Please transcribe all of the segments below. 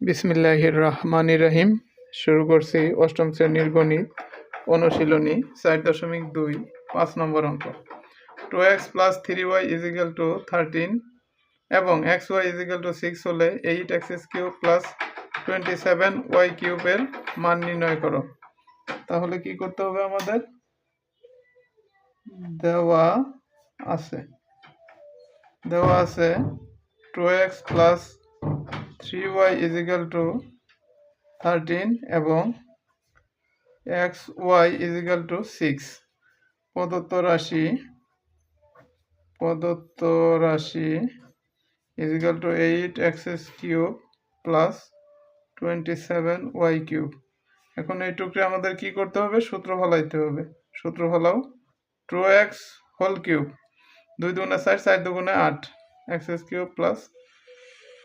বিসমিল্লাহির রহমানির রহিম শুরু করছি অষ্টম শ্রেণির গণিত, অনুশীলনী, চার দশমিক দুই, পাঁচ নম্বর অঙ্ক। Two x plus three y is equal to thirteen এবং x y is equal to six হলে eight x cube plus twenty seven y কিউবের মান নির্ণয় করো। তাহলে কি করতে হবে আমাদের? দেওয়া আছে। দেওয়া আছে two x plus three y is equal to thirteen এবং x y is equal to six প্রদত্ত রাশি প্রদত্ত রাশি is equal to eight x's cube plus twenty seven y cube এখন এই টুকরে আমাদের কি করতে হবে? সূত্র ফলাইতে হবে। সূত্র ফলাও টু এক্স হোল কিউব দুই দুগুণে চার চার দুগুণে আট। এক্সএস কিউব প্লাস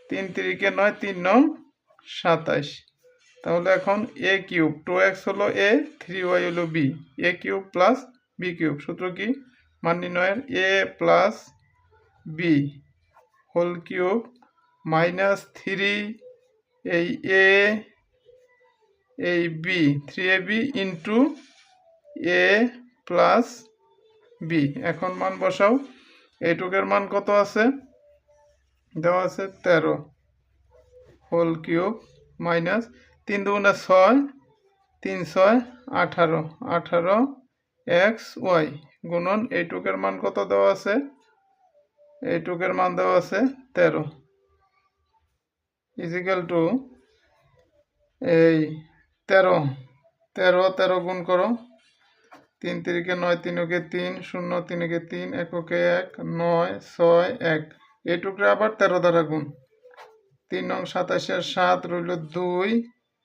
তিন তিরিকে নয়, তিন নং সাতাইশ তাহলে এখন এ কিউব, টু এক্স হলো এ, থ্রি ওয়াই হলো b. A cube plus b cube, সূত্র কি? মান নির্ণয়ের a plus b whole cube minus three এই এ, এই b, three a b into a plus b. এখন মান বসাও। এইটুকের মান কত আছে? দেওয়া আছে তেরো। হোল কিউব মাইনাস তিন দুগুণে ছয়, তিন ছয়, আঠারো। আঠারো এক্স ওয়াই গুণন এইটুকের মান কত দেওয়া আছে? এইটুকের মান দেওয়া আছে তেরো। ইজিক্যাল টু এই তেরো। তেরো তেরো গুণ করো। তিন তিরিকে নয় তিনকে তিন, শূন্য তিনকে তিন, এককে এক, নয়, ছয়, এক। এই টুকরা আবার তেরো দ্বারা গুণ। তিন নং সাতাশের সাত রইল দুই,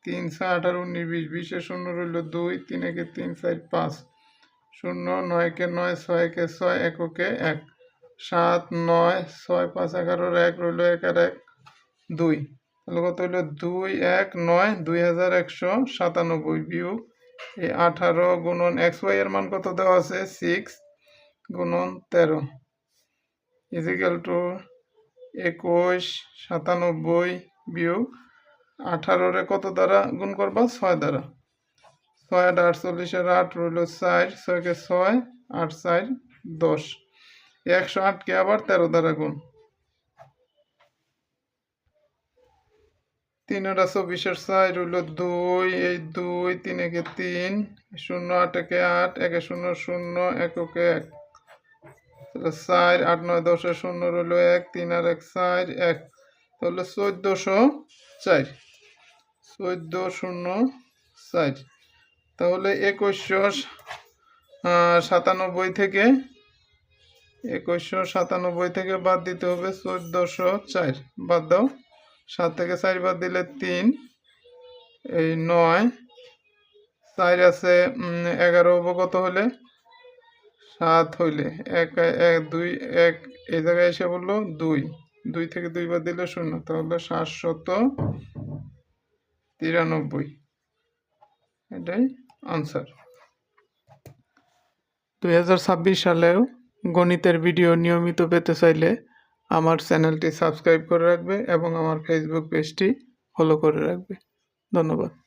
তিন ছয় আঠারো উনিশ বিশ, বিশে শূন্য রইল দুই, তিন একে তিন চার পাঁচ, শূন্য নয়কে নয় ছয়কে ছয় এককে এক, সাত নয় ছয় পাঁচ এগারোর এক রইল এক আর এক দুই। তাহলে কত হইল? দুই এক নয় দুই হাজার একশো সাতানব্বই বিয়োগ এই আঠারো গুণন এক্স ওয়াই এর মান কত দেওয়া আছে? সিক্স গুণন তেরো। ইজিক্যাল টু একুশ, সাতানব্বই বিয়োগ আঠারোরে কত দ্বারা গুণ করবা? ছয় দ্বারা। ছয় আট আটচল্লিশের আট রইল চার, ছয়কে ছয়, আট চার, দশ। একশো আটকে আবার তেরো দ্বারা গুণ। তিন আটা চব্বিশের ছয় রইল দুই, এই দুই তিন একে তিন, শূন্য আট একে আট, একে শূন্য শূন্য এককে এক। তাহলে চার, আট, নয়, দশে শূন্য রইল এক, তিন আর এক, চার, এক। তাহলে চোদ্দোশো চার। চোদ্দ শূন্য চার। তাহলে একুশশো সাতানব্বই থেকে একুশশো সাতানব্বই থেকে বাদ দিতে হবে চোদ্দোশো চার। বাদ দাও। সাত থেকে চার বাদ দিলে তিন। এই নয়। চার আছে এগারো অবগত হলে সাত হইলে এক এক, দুই, এক, এই জায়গায় এসে বলল দুই। দুই থেকে দুই বাদ দিলে শূন্য, তাহলে সাতশত তিরানব্বই। এটাই আনসার দুই হাজার ছাব্বিশ সালেও গণিতের ভিডিও নিয়মিত পেতে চাইলে আমার চ্যানেলটি সাবস্ক্রাইব করে রাখবে এবং আমার ফেসবুক পেজটি ফলো করে রাখবে। ধন্যবাদ।